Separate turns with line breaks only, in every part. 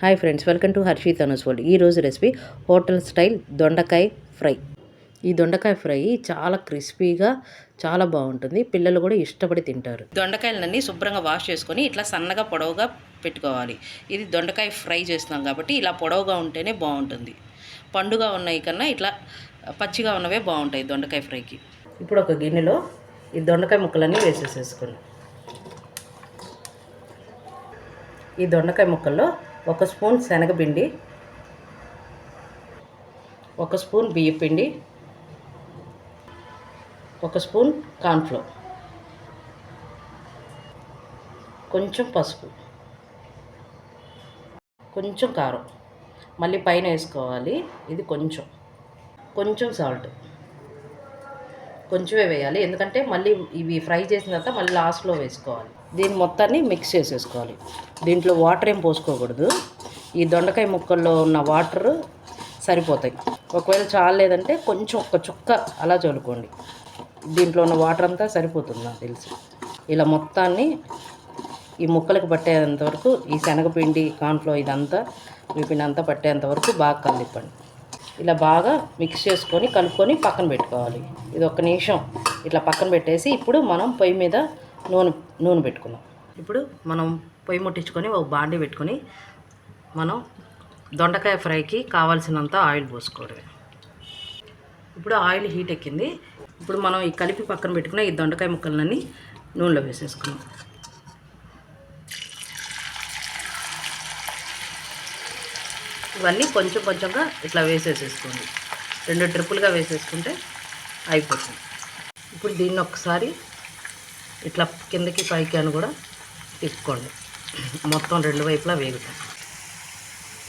Hi friends welcome to Harshi Tanu's world ఈరోజు recipe hotel style దొండకాయ fry. ఈ దొండకాయ ఫ్రై చాలా క్రిస్పీగా చాలా బాగుంటుంది. పిల్లలు కూడా ఇష్టపడి తింటారు. దొండకాయలన్నీ శుభ్రంగా వాష్ చేసుకొని ఇట్లా సన్నగా పొడవుగా పెట్టుకోవాలి. ఇది దొండకాయ ఫ్రై చేస్తున్నాం కాబట్టి ఇలా పొడవుగా ఉంటేనే బాగుంటుంది. పండుగా ఉన్నాయి కన్నా ఇట్లా పచ్చిగా ఉన్నవే బాగుంటాయి దొండకాయ ఫ్రైకి. ఇప్పుడు ఒక గిన్నెలో ఈ దొండకాయ ముక్కలన్నీ వేసేసేసుకోండి. ఈ దొండకాయ ముక్కల్లో ఒక స్పూన్ శనగపిండి ఒక స్పూన్ బియ్య పిండి ఒక స్పూన్ కార్న్ఫ్లోర్. కొంచెం పసుపు కొంచెం కారం. మళ్ళీ పైన వేసుకోవాలి. ఇది కొంచెం కొంచెం సాల్ట్. కొంచెమే వేయాలి. ఎందుకంటే మళ్ళీ ఇవి ఫ్రై చేసిన తర్వాత మళ్ళీ లాస్ట్లో వేసుకోవాలి. దీని మొత్తాన్ని మిక్స్ చేసేసుకోవాలి. దీంట్లో వాటర్ ఏం పోసుకోకూడదు. ఈ దొండకాయ ముక్కల్లో ఉన్న వాటర్ సరిపోతాయి. ఒకవేళ చాలేదంటే కొంచెం ఒక చుక్క అలా చల్లుకోండి. దీంట్లో ఉన్న వాటర్ అంతా సరిపోతుంది నాకు తెలిసి. ఇలా మొత్తాన్ని ఈ ముక్కలకు పట్టేంత వరకు ఈ శనగపిండి కాన్ఫ్లో ఇదంతా పిండి అంతా పట్టేంత వరకు బాగా కలిపండి. ఇలా బాగా మిక్స్ చేసుకొని కలుపుకొని పక్కన పెట్టుకోవాలి. ఇది ఒక నిమిషం ఇట్లా పక్కన పెట్టేసి ఇప్పుడు మనం పొయ్యి మీద నూనె నూనె పెట్టుకుందాం. ఇప్పుడు మనం పొయ్యి ముట్టించుకొని ఒక బాండి పెట్టుకొని మనం దొండకాయ ఫ్రైకి కావాల్సినంత ఆయిల్ పోసుకోవడమే ఇప్పుడు ఆయిల్ హీట్ ఎక్కింది. ఇప్పుడు మనం ఈ కలిపి పక్కన పెట్టుకున్న ఈ దొండకాయ ముక్కలన్నీ నూనెలో వేసేసుకున్నాం ఇవన్నీ కొంచెం కొంచెంగా ఇట్లా వేసేసేసుకోండి. రెండు ట్రిపుల్గా వేసేసుకుంటే అయిపోతుంది. ఇప్పుడు దీన్ని ఒకసారి ఇట్లా కిందకి పైకి అని కూడా తిప్పుకోండి. మొత్తం రెండు వైపులా వేగుతాయి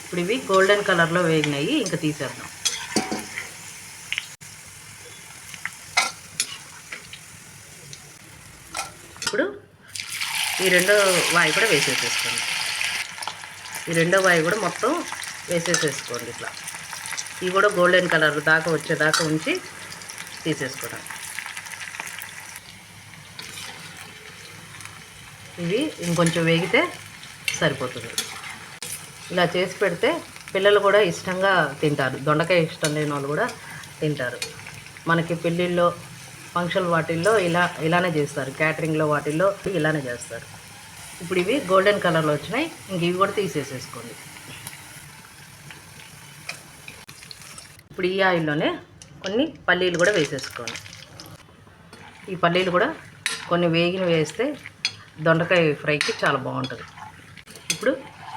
ఇప్పుడు ఇవి గోల్డెన్ కలర్లో వేగినాయి ఇంకా తీసేద్దాం. ఇప్పుడు ఈ రెండో వాయి కూడా వేసేసేసుకోండి. ఈ రెండో వాయి కూడా మొత్తం వేసేసేసుకోండి ఇట్లా. ఇవి కూడా గోల్డెన్ కలర్ దాకా వచ్చేదాకా ఉంచి తీసేసుకోవడం ఇవి ఇంకొంచెం వేగితే సరిపోతుంది. ఇలా చేసి పెడితే పిల్లలు కూడా ఇష్టంగా తింటారు. దొండకాయ ఇష్టం లేని వాళ్ళు కూడా తింటారు. మనకి పెళ్ళిళ్ళలో ఫంక్షన్ వాటిల్లో ఇలా ఇలానే చేస్తారు. క్యాటరింగ్లో వాటిల్లో ఇలానే చేస్తారు. ఇప్పుడు ఇవి గోల్డెన్ కలర్లో వచ్చినాయి. ఇంక ఇవి కూడా తీసేసేసుకోండి. ఇప్పుడు ఈ ఆయిల్లోనే కొన్ని పల్లీలు కూడా వేసేసుకోండి ఈ పల్లీలు కూడా కొన్ని వేగిన వేస్తే దొండకాయ ఫ్రైకి చాలా బాగుంటుంది. ఇప్పుడు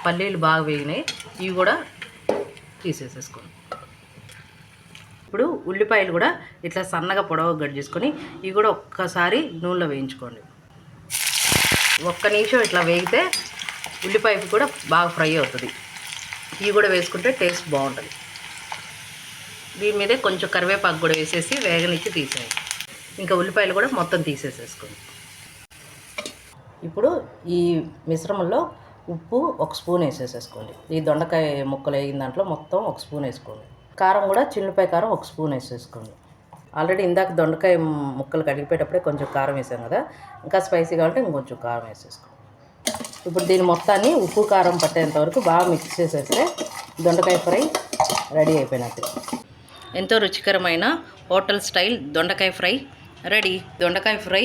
పల్లీలు బాగా వేగినాయి ఇవి కూడా తీసేసేసుకోండి ఇప్పుడు ఉల్లిపాయలు కూడా ఇట్లా సన్నగా పొడవ గడి చేసుకొని ఇవి కూడా ఒక్కసారి నూనెలో వేయించుకోండి. ఒక్క నిమిషం ఇట్లా వేగితే ఉల్లిపాయకి కూడా బాగా ఫ్రై అవుతుంది. ఇవి కూడా వేసుకుంటే టేస్ట్ బాగుంటుంది. దీని మీదే కొంచెం కరివేపాకు కూడా వేసేసి వేగనిచ్చి తీసేయండి ఇంకా ఉల్లిపాయలు కూడా మొత్తం తీసేసేసుకోండి. ఇప్పుడు ఈ మిశ్రమంలో ఉప్పు ఒక స్పూన్ వేసేసేసుకోండి. ఈ దొండకాయ ముక్కలు వేగిన దాంట్లో మొత్తం ఒక స్పూన్ వేసుకోండి. కారం కూడా చిన్నపాయ కారం ఒక స్పూన్ వేసేసుకోండి. ఆల్రెడీ ఇందాక దొండకాయ ముక్కలు కడిగిపోయేటప్పుడే కొంచెం కారం వేసాం కదా ఇంకా స్పైసీ కావాలంటే ఇంకొంచెం కారం వేసేసుకోండి. ఇప్పుడు దీని మొత్తాన్ని ఉప్పు కారం పట్టేంత వరకు బాగా మిక్స్ చేసేస్తే దొండకాయ ఫ్రై రెడీ అయిపోయినట్టు. ఎంతో రుచికరమైన హోటల్ స్టైల్ దొండకాయ ఫ్రై. రెడీ. దొండకాయ ఫ్రై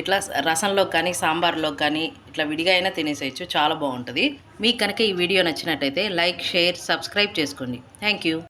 ఇట్లా రసంలో కానీ సాంబార్లో కానీ ఇట్లా విడిగా అయినా తినేసేయచ్చు. చాలా బాగుంటుంది. మీకు కనుక ఈ వీడియో నచ్చినట్టయితే లైక్ షేర్ సబ్స్క్రైబ్ చేసుకోండి. Thank you.